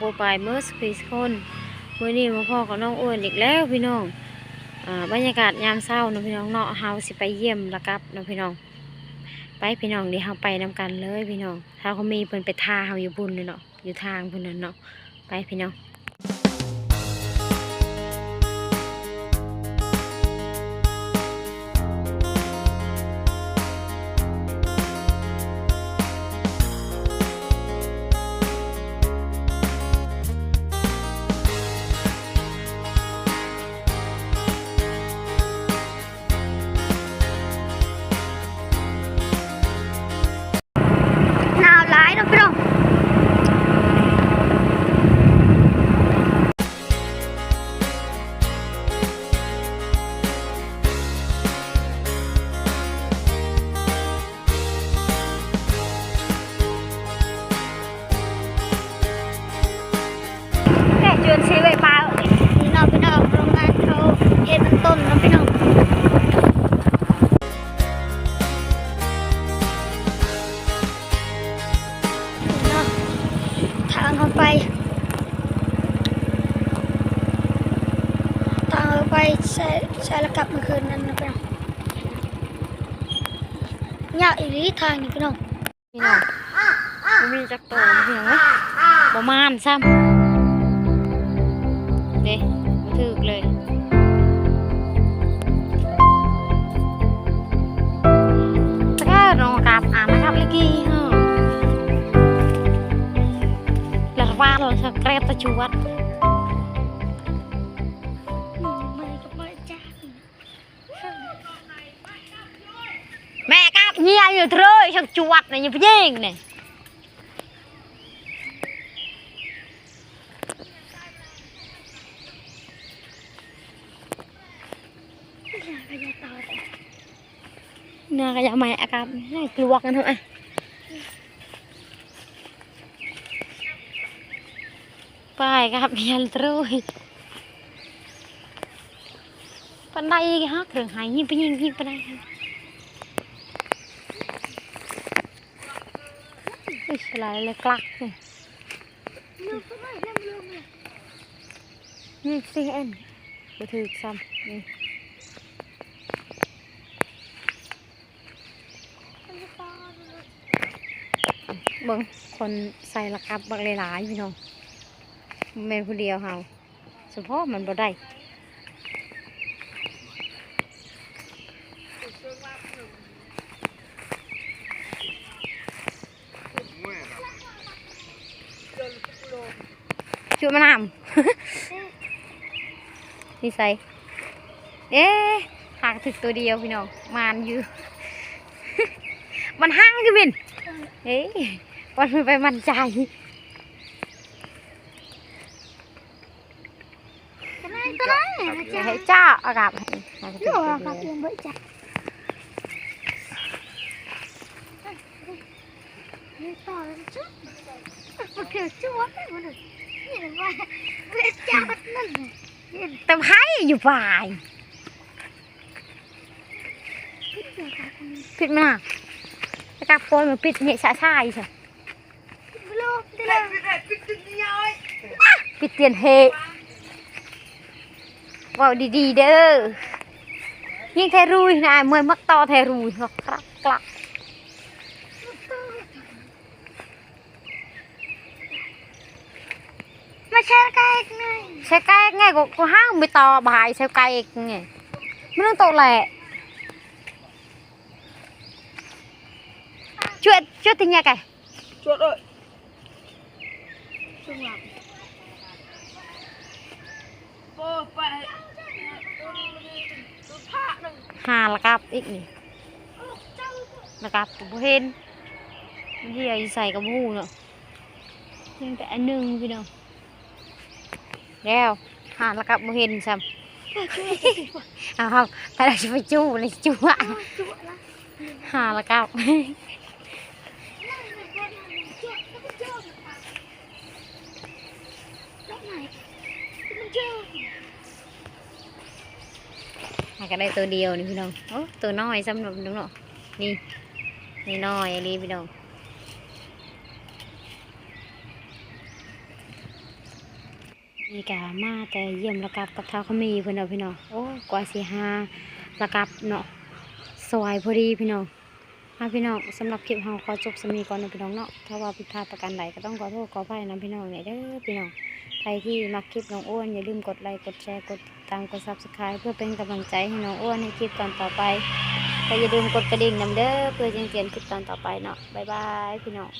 ปลายเมื่อสปีสคนมื่อนี้มพ่อกับน้องอ้วนอีกแล้วพี่น้องอบรรยากาศยามเศร้านะพี่น้องเนาะเฮาสิไปเยี่ยมละกับนะพี่น้อง ไปพี่น้องเดี๋ยวเฮาไปนำกันเลยพี่น้องถ้าเขามีเพิ่นไปทาเฮาอยู่บุญเลยเนาะอยู่ทางพุ่นนั่นเนาะไปพี่น้องางเข้าไป ทางเข้าไปใช้ใช้ระกับมื่อคืนนั้นนะพี่น้องยากอีหลีทางนี่พี่น้องพี่น้องบ่มีจักโตนะพี่น้องเอ้ยประมาณซ้ำเด้บ่ถึกเลยตะก้วน้องกราบอ่านนะครับลิกี้ ราสักเกรตะจวดแม่กราบเฮียอยู่เถอะสักจวดนี่อย่าไปยิงนี่ยาตาน่าก็อย่ามาอากาศให้กลัวกันเถอะ ไอ้ไปครับเฮียเถอะปันไดฮะเครื่องหายยิ่งไปยิ่งยิ่งไปได้อุ้ยอะไรเลยกลักเนี่ยลืมไปไหนลืมลืมเลยนี่สิเอ็นไปถือซ้ำนี่พยาตาเบิ่งคนใส่ระกับบักหลายๆพี่น้อง แม่นผู้เดียวเฮาเฉพาะมันบ่ได้จุดมะนาวนี่ใส่เอ๊ะหากถึกตัวเดียวพี่น้องมานอยู่ มันห้างคือบินเฮ้ยวันไปมันใจ ទៅណាចាហេចាអកាប់ហេយោអកាប់ទៀងបើចានេះតើចឹងមកជួបហ្នឹងនេះមកវាចាប់ហ្នឹងទៅហើយយូបាយពីណាតែកាប់ពលមកពីនេះសាសាយចាពីទៀនហេ ว่าเวทจัดนั่นเลยแต่ไพ่อยู่ฝ่ายพิษเดียวกันปิดมาอากาศโปรยมันปิดเนี่ยชาชายใช่โลกได้แล้วปิดเตียนเฮเว่าดีๆเด้อยิ่งไทรุยนะเมื่อยมักต่อไทรุยกลักกลักกลักมาแชร์กันหน่อยใช้ไก่ไงกูกูห้างไม่ต่อบายใช้ไก่ไงไม่ต้องโตแหละช่วยช่วยติงยาไก่ Chuột ơi ช่วงหลัง Bơ bẹ Tôi phá đừng หาละกับอีกนี่ละกับตัวเห็นเฮียใส่กับหูเนาะยังแต่อันหนึ่งพี่น้องแล้วหาละกับบ่เห็นซ้ำเอาเอาไปเราจะไปจู้เลยจู้อะจุ๊บละหาละกับ รอบไหนมันเจอ หา ก็ได้ตัวเดียวนี่พี่น้องโอ้ตัวน้อยซ้ำหนุนเนาะนี่นี่น้อยอันนี้พี่น้องนี่กะมาแต่เยี่ยมระกับกับเท้าเขามีเพื่อนเอาพี่น้องโอ้กว่าสิหาระกับเนาะสวยพอดีพี่น้องมาพี่น้องสำหรับคลิปเฮาขอจบสมีก่อนนะพี่น้องเนาะถ้าว่าผิดพลาดประการใดก็ต้องขอโทษขออภัยนะพี่น้องเนี่ยเด้อพี่น้อง รที่มักคลิปน้องอ้วนอย่าลืมกดไลค์กดแชร์กดติดตามกดซับสไคร b e เพื่อเป็นกำลังใจให้น้องอ้วนในคลิปตอนต่อไปก็อย่าลืมกดกระดิ่งนำเด้อเพื่อจะเตือนคลิปตอนต่อไปเนาะบ๊ายบายพี่น้อง